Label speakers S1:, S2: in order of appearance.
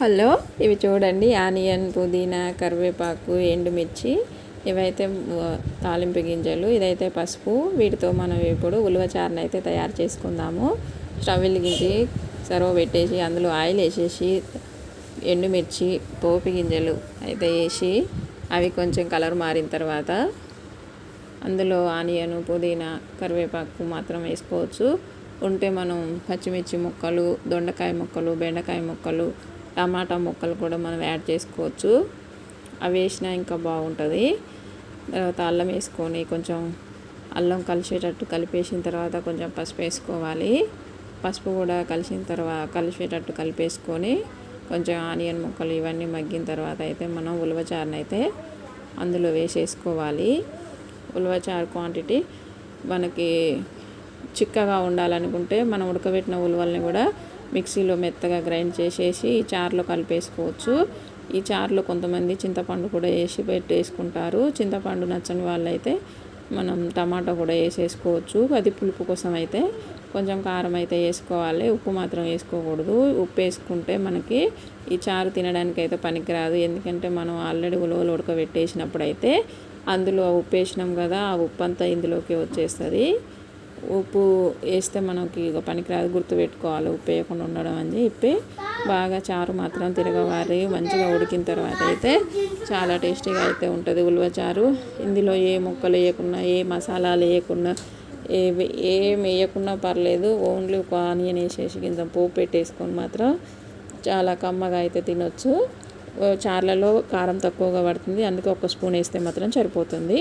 S1: Hello ఇవి చూడండి. Onion పుదీనా కరివేపాకు ఎండుమిర్చి. ఇవైతే తాలింపు గింజలు. ఇదైతే పసుపు. వీటితో మనం ఇప్పుడు ఉలువ చారుని అయితే తయారు చేసుకుందాము. స్టవ్ వెలిగించి సర్వ పెట్టేసి అందులో ఆయిల్ వేసేసి ఎండుమిర్చి పోపు గింజలు అయితే వేసి అవి కొంచెం కలర్ మారిన తర్వాత అందులో ఆనియన్ పుదీనా కరివేపాకు మాత్రం వేసుకోవచ్చు. ఉంటే మనం పచ్చిమిర్చి ముక్కలు దొండకాయ ముక్కలు బెండకాయ ముక్కలు టమాటా ముక్కలు కూడా మనం యాడ్ చేసుకోవచ్చు. అవి వేసినా ఇంకా బాగుంటుంది. తర్వాత అల్లం వేసుకొని కొంచెం అల్లం కలిసేటట్టు కలిపేసిన తర్వాత కొంచెం పసుపు వేసుకోవాలి. పసుపు కూడా కలిసిన తర్వాత కలిసేటట్టు కలిపేసుకొని కొంచెం ఆనియన్ ముక్కలు ఇవన్నీ మగ్గిన తర్వాత అయితే మనం ఉలవచారుని అయితే అందులో వేసేసుకోవాలి. ఉలవచారు క్వాంటిటీ మనకి చిక్కగా ఉండాలనుకుంటే మనం ఉడకబెట్టిన ఉలవల్ని కూడా మిక్సీలో మెత్తగా గ్రైండ్ చేసేసి ఈ చారులో కలిపేసుకోవచ్చు. ఈ చారులో కొంతమంది చింతపండు కూడా వేసి పెట్టేసుకుంటారు. చింతపండు నచ్చని వాళ్ళైతే మనం టమాటా కూడా వేసేసుకోవచ్చు. అది పులుపు కోసం అయితే కొంచెం కారం అయితే వేసుకోవాలి. ఉప్పు మాత్రం వేసుకోకూడదు. ఉప్పు వేసుకుంటే మనకి ఈ చారు తినడానికి అయితే పనికిరాదు. ఎందుకంటే మనం ఆల్రెడీ ఉలవలు ఉడకబెట్టేసినప్పుడు అయితే అందులో ఉప్పు వేసినాం కదా ఆ ఉప్పు అంతా ఇందులోకి వచ్చేస్తుంది. ఉప్పు వేస్తే మనకి ఇక పనికిరాదు గుర్తుపెట్టుకోవాలి. ఉప్పు వేయకుండా ఉండడం అని చెప్పి బాగా చారు మాత్రం తిరగవారి మంచిగా ఉడికిన తర్వాత అయితే చాలా టేస్టీగా అయితే ఉంటుంది ఉలవ చారు. ఇందులో ఏ ముక్కలు వేయకుండా ఏ మసాలాలు వేయకుండా ఏ ఏం వేయకుండా పర్లేదు. ఓన్లీ ఒక ఆనియన్ వేసేసి కింద పోపు పెట్టేసుకొని మాత్రం చాలా కమ్మగా అయితే తినొచ్చు. చార్లలో కారం తక్కువగా పడుతుంది. అందుకే ఒక స్పూన్ వేస్తే మాత్రం సరిపోతుంది.